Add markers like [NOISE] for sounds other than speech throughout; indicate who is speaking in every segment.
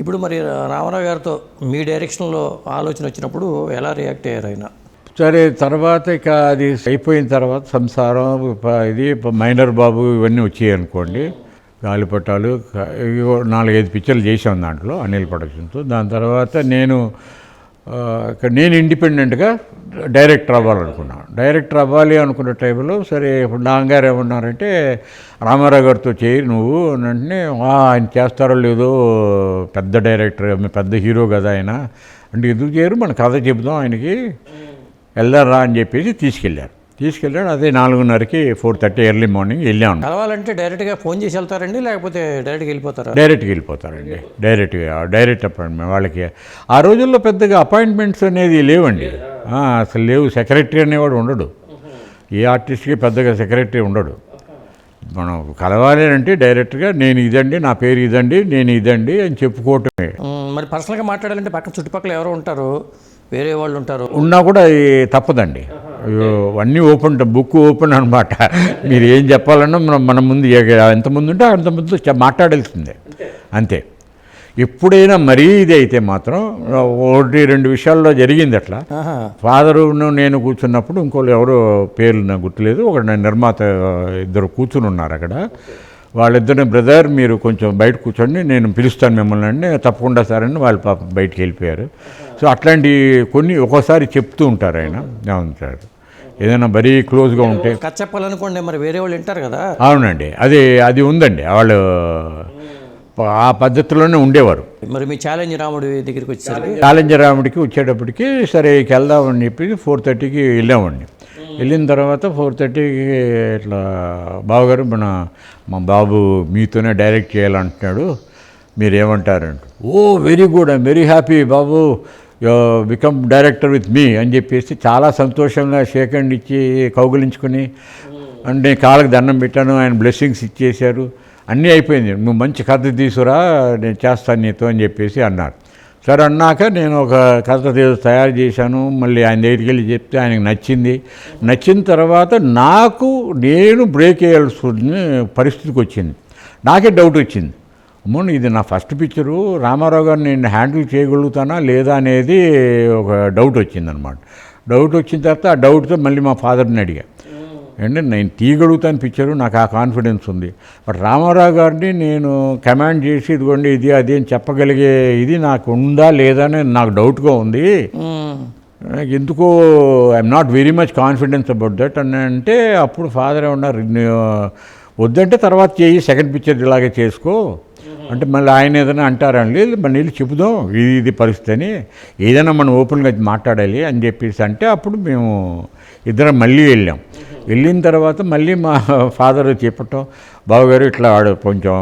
Speaker 1: ఇప్పుడు మరి రామారావు గారితో మీ డైరెక్షన్లో ఆలోచన వచ్చినప్పుడు ఎలా రియాక్ట్ అయ్యారు ఆయన?
Speaker 2: సరే తర్వాత ఇక అది అయిపోయిన తర్వాత సంసారం ఇది మైనర్ బాబు ఇవన్నీ వచ్చాయి అనుకోండి. గాలిపటాలు నాలుగైదు పిక్చర్లు చేసాం దాంట్లో అనిల్ ప్రొడక్షన్తో దాని తర్వాత నేను ఇక్కడ నేను ఇండిపెండెంట్గా డైరెక్టర్ అవ్వాలనుకున్నాను డైరెక్టర్ అవ్వాలి అనుకున్న టైంలో సరే ఇప్పుడు నాన్నగారు ఏమన్నారంటే రామారావు గారితో చేయి నువ్వు అని అంటే ఆయన చేస్తారో లేదో పెద్ద డైరెక్టర్ పెద్ద హీరో కదా ఆయన. అంటే ఎందుకు చేయరు? మన కథ చెబుదాం ఆయనకి. వెళ్దారా అని చెప్పేసి తీసుకెళ్ళారు. తీసుకెళ్ళాడు. అదే నాలుగున్నరకి ఫోర్ థర్టీ ఎర్లీ మార్నింగ్ వెళ్ళాము
Speaker 1: కలవాలంటే డైరెక్ట్గా ఫోన్ చేసి వెళ్తారండి లేకపోతే డైరెక్ట్గా వెళ్ళిపోతారా?
Speaker 2: డైరెక్ట్గా వెళ్ళిపోతారండి. డైరెక్ట్గా డైరెక్ట్ అపాయింట్మెంట్ వాళ్ళకి. ఆ రోజుల్లో పెద్దగా అపాయింట్మెంట్స్ అనేది లేవండి. అసలు లేవు. సెక్రటరీ అనేవాడు ఉండడు. ఏ ఆర్టిస్ట్కి పెద్దగా సెక్రటరీ ఉండడు. మనం కలవాలి అంటే డైరెక్ట్గా నేను ఇదండి నా పేరు ఇదండి నేను ఇదండి అని చెప్పుకోవటమే.
Speaker 1: మరి పర్సనల్గా మాట్లాడాలంటే పక్కన చుట్టుపక్కల ఎవరు ఉంటారు వేరే వాళ్ళు ఉంటారు.
Speaker 2: ఉన్నా కూడా అది తప్పదండి. అన్నీ ఓపెన్ బుక్ ఓపెన్ అనమాట మీరు ఏం చెప్పాలన్నా మనం మన ముందు ఎంత ముందు ఉంటే అంత ముందు మాట్లాడాల్సిందే. అంతే. ఎప్పుడైనా మరీ ఇది అయితే మాత్రం ఒకటి రెండు విషయాల్లో జరిగింది అట్లా. ఫాదరు నేను కూర్చున్నప్పుడు ఇంకోళ్ళు ఎవరో పేర్లు నాకు గుర్తులేదు. ఒక నిర్మాత ఇద్దరు కూర్చుని ఉన్నారు అక్కడ. వాళ్ళిద్దరిని బ్రదర్ మీరు కొంచెం బయట కూర్చోండి నేను పిలుస్తాను మిమ్మల్ని అంటే తప్పకుండా సార్ అని వాళ్ళు పాప బయటికి వెళ్ళిపోయారు. సో అట్లాంటి కొన్ని ఒక్కోసారి చెప్తూ ఉంటారు ఆయన. అవును సార్. ఏదైనా మరీ క్లోజ్గా ఉంటే
Speaker 1: కథ చెప్పాలనుకోండి మరి వేరే వాళ్ళు వింటారు కదా.
Speaker 2: అవునండి. అది అది ఉందండి. వాళ్ళు ఆ పద్ధతిలోనే ఉండేవారు.
Speaker 1: మరి మీ ఛాలెంజ్ రాముడి దగ్గరికి వచ్చేసరికి
Speaker 2: కాళంజరాముడికి వచ్చేటప్పటికి సరే వెళ్దామని చెప్పి ఫోర్ థర్టీకి వెళ్ళామండి. వెళ్ళిన తర్వాత ఫోర్ థర్టీకి ఇట్లా బావగారు మన మా బాబు మీతోనే డైరెక్ట్ చేయాలంటున్నాడు మీరు ఏమంటారంట ఓ very good I'm very happy Babu become director with me అని చెప్పేసి చాలా సంతోషంగా షేక్ హ్యాండ్ ఇచ్చి కౌగులించుకుని అంటే కాళ్ళకి దండం పెట్టాను ఆయన బ్లెస్సింగ్స్ ఇచ్చేశారు అన్నీ అయిపోయింది నువ్వు మంచి కథ తీసుకురా నేను చేస్తాను నీతో అని చెప్పేసి అన్నారు. సరే అన్నాక నేను ఒక కథ తయారు చేశాను. మళ్ళీ ఆయన దగ్గరికి వెళ్ళి చెప్తే ఆయనకు నచ్చింది. నచ్చిన తర్వాత నాకు నేను బ్రేక్ వేయాల్సిన పరిస్థితికి వచ్చింది. నాకే డౌట్ వచ్చింది. అమ్మో ఇది నా ఫస్ట్ పిక్చరు రామారావు గారు నేను హ్యాండిల్ చేయగలుగుతానా లేదా అనేది ఒక డౌట్ వచ్చిందనమాట డౌట్ వచ్చిన తర్వాత ఆ డౌట్తో మళ్ళీ మా ఫాదర్ని అడిగా. అంటే నేను తీయగలుగుతాను పిక్చరు నాకు ఆ కాన్ఫిడెన్స్ ఉంది. బట్ రామారావు గారిని నేను కమాండ్ చేసి ఇదిగోండి ఇది అది అని చెప్పగలిగే ఇది నాకు ఉందా లేదా అని నాకు డౌట్గా ఉంది. నాకు ఎందుకో I'm not very much confidence about that. అని అంటే అప్పుడు ఫాదర్ ఏమన్నారు "నీ- వద్దంటే తర్వాత చేయి సెకండ్ పిక్చర్ ఇలాగే చేసుకో. అంటే మళ్ళీ ఆయన ఏదైనా అంటారని లేదు మన నీళ్ళు చెబుదాం ఇది ఇది పరిస్థితి అని. ఏదైనా మనం ఓపెన్గా మాట్లాడాలి అని చెప్పేసి అంటే అప్పుడు మేము ఇద్దరం మళ్ళీ వెళ్ళాం. వెళ్ళిన తర్వాత మళ్ళీ మా [LAUGHS] ఫాదర్ చెప్పటం బావగారు ఇట్లా వాడు కొంచెం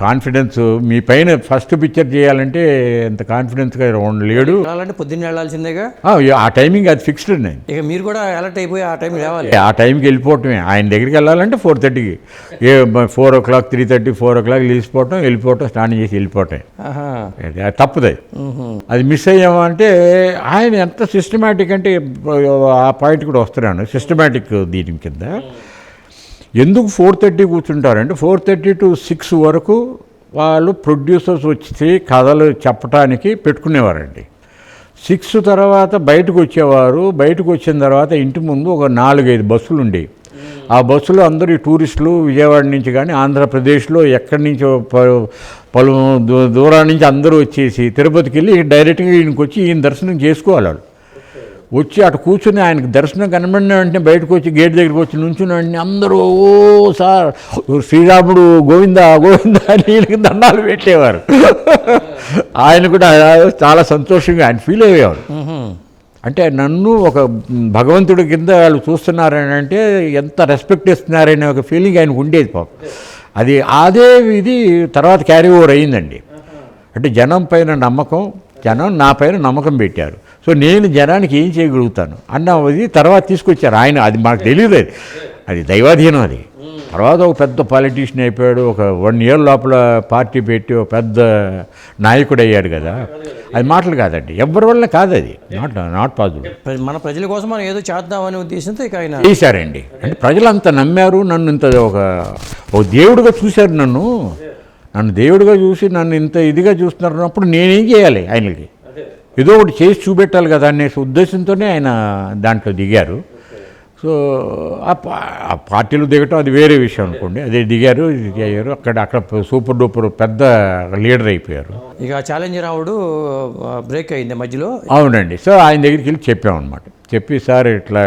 Speaker 2: కాన్ఫిడెన్స్ మీ పైన ఫస్ట్ పిక్చర్ చేయాలంటే ఎంత కాన్ఫిడెన్స్గా లేడు.
Speaker 1: వెళ్ళాలంటే పొద్దున్న వెళ్ళాల్సిందేగా?
Speaker 2: ఆ, ఆ టైమింగ్ అది ఫిక్స్డ్ నేను
Speaker 1: ఇక మీరు కూడా అలర్ట్ అయిపోయి ఆ టైం లేవాలి
Speaker 2: ఆ టైంకి వెళ్ళిపోవటమే. ఆయన దగ్గరికి వెళ్ళాలంటే ఫోర్ థర్టీకి ఏ four o'clock three thirty four o'clock లేచిపోవటం వెళ్ళిపోవటం స్నానం చేసి వెళ్ళిపోవటం తప్పుది. అది మిస్ అయ్యామంటే ఆయన ఎంత సిస్టమేటిక్ అంటే ఆ పాయింట్ కూడా వస్తున్నాను. సిస్టమేటిక్ దీని కింద. ఎందుకు ఫోర్ థర్టీ కూర్చుంటారంటే ఫోర్ థర్టీ టు సిక్స్ వరకు వాళ్ళు ప్రొడ్యూసర్స్ వచ్చి కథలు చెప్పడానికి పెట్టుకునేవారండి. సిక్స్ తర్వాత బయటకు వచ్చేవారు. బయటకు వచ్చిన తర్వాత ఇంటి ముందు ఒక నాలుగైదు బస్సులు ఉండేవి ఆ బస్సులో అందరూ టూరిస్టులు విజయవాడ నుంచి కానీ ఆంధ్రప్రదేశ్లో ఎక్కడి నుంచో ప- పలు దూ- దూరాల నుంచి అందరూ వచ్చేసి తిరుపతికి వెళ్ళి డైరెక్ట్గా ఈయనకి వచ్చి ఈయన దర్శనం చేసుకోవాలి వాళ్ళు. వచ్చి అటు కూర్చుని ఆయనకు దర్శనం కనబడిన వెంటనే బయటకు వచ్చి గేట్ దగ్గరికి వచ్చి నుంచుని వెంటనే అందరూ ఓ సార్ శ్రీరాముడు గోవింద గోవింద అని ఈయనకి దండాలు పెట్టేవారు. ఆయన కూడా చాలా సంతోషంగా ఆయన ఫీల్ అయ్యేవారు. అంటే నన్ను ఒక భగవంతుడి కింద వాళ్ళు చూస్తున్నారని అంటే ఎంత రెస్పెక్ట్ ఇస్తున్నారనే ఒక ఫీలింగ్ ఆయనకు ఉండేది పాపం. అది అదే ఇది తర్వాత క్యారీ ఓవర్ అయిందండి. అంటే జనం పైన నమ్మకం జనం నా పైన నమ్మకం పెట్టారు. సో నేను జనానికి ఏం చేయగలుగుతాను? అన్న అది తర్వాత తీసుకొచ్చారు. ఆయన అది మాకు తెలియదు అది. అది దైవాధీనం అది. తర్వాత ఒక పెద్ద పాలిటీషియన్ అయిపోయాడు. ఒక వన్ ఇయర్ లోపల పార్టీ పెట్టి ఒక పెద్ద నాయకుడు అయ్యాడు కదా. అది మాటలు కాదండి. ఎవరి వల్ల కాదు అది. నాట్ నాట్ పాసిబుల్
Speaker 1: ప్ర- మన ప్రజల కోసం మనం ఏదో చేద్దామనే ఉద్దేశంతో ఇక ఆయన
Speaker 2: చేశారండి. అంటే ప్రజలు అంత నమ్మారు నన్ను ఇంత ఒక ఒక దేవుడిగా చూశారు నన్ను. నన్ను దేవుడిగా చూసి నన్ను ఇంత ఇదిగా చూస్తున్నప్పుడు నేనేం చేయాలి ఆయనకి? ఏదో ఒకటి చేసి చూపెట్టాలి కదా అనే ఉద్దేశంతోనే ఆయన దాంట్లో దిగారు. సో ఆ పార్టీలు దిగటం అది వేరే విషయం అనుకోండి. అదే దిగారు అయ్యారు అక్కడ అక్కడ సూపర్ డూపర్ పెద్ద లీడర్ అయిపోయారు.
Speaker 1: ఇక ఛాలెంజ్ రావుడు బ్రేక్ అయింది మధ్యలో.
Speaker 2: అవునండి. సో ఆయన దగ్గరికి వెళ్ళి చెప్పామన్నమాట. చెప్పి సార్ ఇట్లా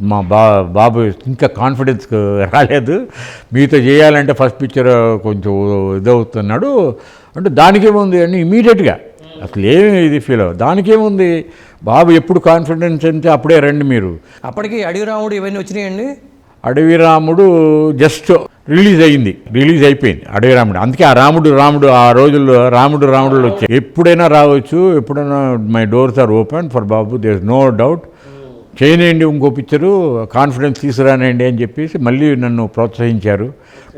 Speaker 2: మా బా బాబు ఇంకా కాన్ఫిడెన్స్ రాలేదు. మీతో చేయాలంటే ఫస్ట్ పిక్చర్ కొంచెం ఇదవుతున్నాడు. అంటే దానికేముంది? అని ఇమీడియట్గా అసలు ఏమి ఇది ఫీల్ అవ్వదు. దానికేముంది? బాబు ఎప్పుడు కాన్ఫిడెన్స్ అంటే అప్పుడే రండి మీరు.
Speaker 1: అప్పటికి అడిగి రాముడు ఇవన్నీ వచ్చినాయండి?
Speaker 2: అడవి రాముడు జస్ట్ రిలీజ్ అయింది రిలీజ్ అయిపోయింది అడవి రాముడు. అందుకే ఆ రాముడు రాముడు ఆ రోజుల్లో రాముడు రాముడు వచ్చాయి ఎప్పుడైనా రావచ్చు ఎప్పుడైనా my doors are open for Babu there no doubt చేయనండి ఇంకో పిక్చరు కాన్ఫిడెన్స్ తీసుకురానండి అని చెప్పేసి మళ్ళీ నన్ను ప్రోత్సహించారు.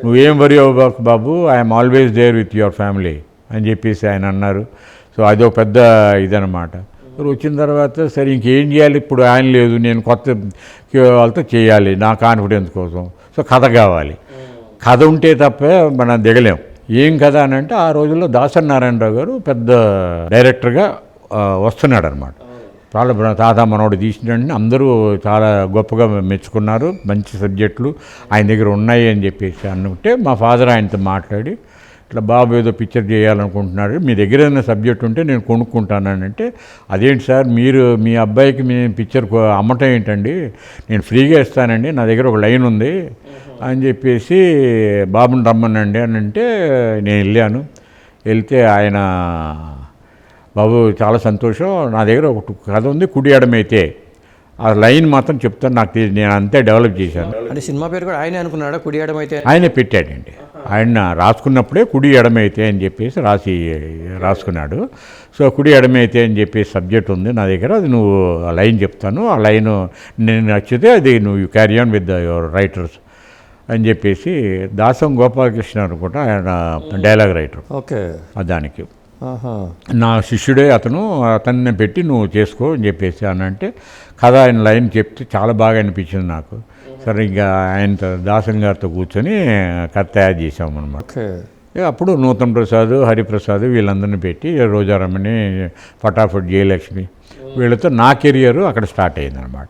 Speaker 2: నువ్వేం వరి అవ్వబాకు బాబు I'm always there with your family అని చెప్పేసి ఆయన అన్నారు. సో అదో పెద్ద ఇదనమాట వచ్చిన తర్వాత సరే ఇంకేం చేయాలి? ఇప్పుడు ఆయన లేదు నేను కొత్త వాళ్ళతో చేయాలి నా కాన్ఫిడెన్స్ కోసం. సో కథ కావాలి. కథ ఉంటే తప్ప మనం దిగలేం. ఏం కథ అని అంటే ఆ రోజుల్లో దాసరి నారాయణరావు గారు పెద్ద డైరెక్టర్గా వస్తున్నాడు అనమాట చాలా తాత మనోడు తీసినట్టు అందరూ చాలా గొప్పగా మెచ్చుకున్నారు. మంచి సబ్జెక్టులు ఆయన దగ్గర ఉన్నాయి అని చెప్పేసి అనుకుంటే మా ఫాదర్ ఆయనతో మాట్లాడి ఇట్లా బాబు ఏదో పిక్చర్ చేయాలనుకుంటున్నారు. మీ దగ్గర ఏదైనా సబ్జెక్ట్ ఉంటే నేను కొనుక్కుంటానని అంటే అదేంటి సార్ మీరు మీ అబ్బాయికి మీ పిక్చర్ అమ్మటం ఏంటండి? నేను ఫ్రీగా ఇస్తానండి నా దగ్గర ఒక లైన్ ఉంది అని చెప్పేసి బాబుని రమ్మనండి అని అంటే నేను వెళ్ళాను. వెళ్తే ఆయన బాబు చాలా సంతోషం నా దగ్గర ఒక కథ ఉంది కుడి ఎడమైతే ఆ లైన్ మాత్రం చెప్తాను నాకు తెలియదు నేను అంతే డెవలప్ చేశాను.
Speaker 1: అంటే సినిమా పేరు కూడా ఆయనే అనుకున్నాడా? కుడియడం అయితే
Speaker 2: ఆయనే పెట్టాడండి. ఆయన రాసుకున్నప్పుడే కుడి ఎడమైతే అని చెప్పేసి రాసి రాసుకున్నాడు. సో కుడి ఎడమైతే అని చెప్పేసి సబ్జెక్ట్ ఉంది నా దగ్గర అది నువ్వు ఆ లైన్ చెప్తాను. ఆ లైన్ నేను నచ్చితే అది నువ్వు carry on with your writers అని చెప్పేసి దాసం గోపాలకృష్ణ అనుకుంటా ఆయన డైలాగ్ రైటర్.
Speaker 1: ఓకే.
Speaker 2: దానికి. నా శిష్యుడే అతను అతన్ని పెట్టి నువ్వు చేసుకో అని చెప్పేసి అని అంటే కథ ఆయన లైన్ చెప్తే చాలా బాగా అనిపించింది నాకు. సరే ఇంకా ఆయనతో దాసం గారితో కూర్చొని కథ తయారు చేసామన్నమాట అప్పుడు నూతన్ ప్రసాద్ హరిప్రసాద్ వీళ్ళందరినీ పెట్టి రోజారమణి ఫటాఫట్ జయలక్ష్మి వీళ్ళతో నా కెరియర్ అక్కడ స్టార్ట్ అయిందనమాట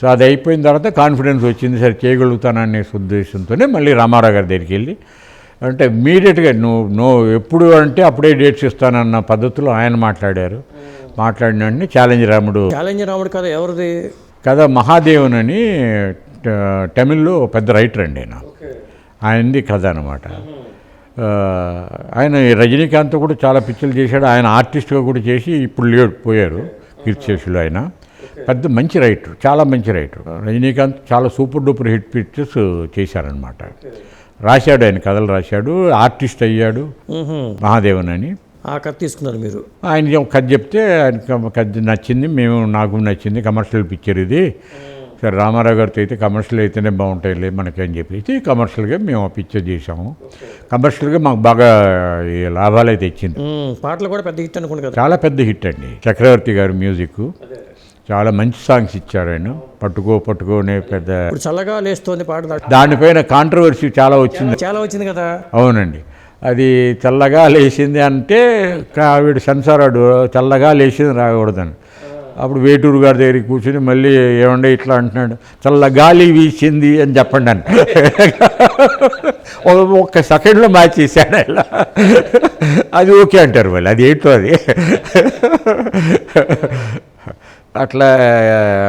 Speaker 2: సో అది అయిపోయిన తర్వాత కాన్ఫిడెన్స్ వచ్చింది సరే చేయగలుగుతాననే ఉద్దేశంతోనే మళ్ళీ రామారావు గారి దగ్గరికి వెళ్ళి అంటే ఇమీడియట్గా నువ్వు నువ్వు ఎప్పుడు అంటే అప్పుడే డేట్స్ ఇస్తానన్న పద్ధతిలో ఆయన మాట్లాడారు. మాట్లాడిన వెంటనే ఛాలెంజ్ రాముడు
Speaker 1: ఛాలెంజ్ రాముడు కదా ఎవరిది?
Speaker 2: కథ మహాదేవన్ తమిళ్ళో పెద్ద రైటర్ అండి ఆయన ఆయనది కథ అనమాట ఆయన రజనీకాంత్ కూడా చాలా పిక్చర్లు చేశాడు. ఆయన ఆర్టిస్ట్గా కూడా చేసి ఇప్పుడు లేడు పోయారు కీర్తిశేషులు ఆయన. పెద్ద మంచి రైటర్ చాలా మంచి రైటర్. రజనీకాంత్ చాలా సూపర్ డూపర్ హిట్ పిక్చర్స్ చేశారనమాట రాశాడు ఆయన కథలు రాశాడు ఆర్టిస్ట్ అయ్యాడు.
Speaker 1: మ్హూ.
Speaker 2: మహాదేవన్ అని
Speaker 1: ఆ కథ తీసుకున్నారు మీరు.
Speaker 2: ఆయన కథ చెప్తే ఆయన కథ నచ్చింది మేము నాకు నచ్చింది కమర్షియల్ పిక్చర్ ఇది. సరే రామారావు గారితో అయితే కమర్షియల్ అయితేనే బాగుంటాయిలే మనకి అని చెప్పేసి కమర్షియల్గా మేము పిక్చర్ చేసాము కమర్షియల్గా మాకు బాగా లాభాలు అయితే ఇచ్చింది.
Speaker 1: పాటలు కూడా పెద్ద హిట్ అనుకోండి కదా.
Speaker 2: చాలా పెద్ద హిట్ అండి. చక్రవర్తి గారి మ్యూజిక్. చాలా మంచి సాంగ్స్ ఇచ్చారు ఆయన. పట్టుకో పట్టుకోనే పెద్ద
Speaker 1: చల్లగా లేస్తోంది పాట
Speaker 2: దానిపైన కాంట్రవర్సీ చాలా వచ్చింది.
Speaker 1: చాలా వచ్చింది కదా.
Speaker 2: అవునండి. అది చల్లగా లేచింది అంటే ఆవిడ సెన్సారాడు చల్లగా లేచింది రాకూడదని. అప్పుడు వేటూరు గారి దగ్గరికి కూర్చుని మళ్ళీ ఏమండే ఇట్లా అంటున్నాడు చల్ల గాలి వీచింది అని చెప్పండి అని. ఒక- ఒక్క సెకండ్లో మార్చేసాడు ఇలా అది ఓకే అంటారు వాళ్ళు అది ఏంటో అది. అట్లా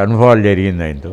Speaker 2: అనుభవాలు జరిగింది ఆయనతో.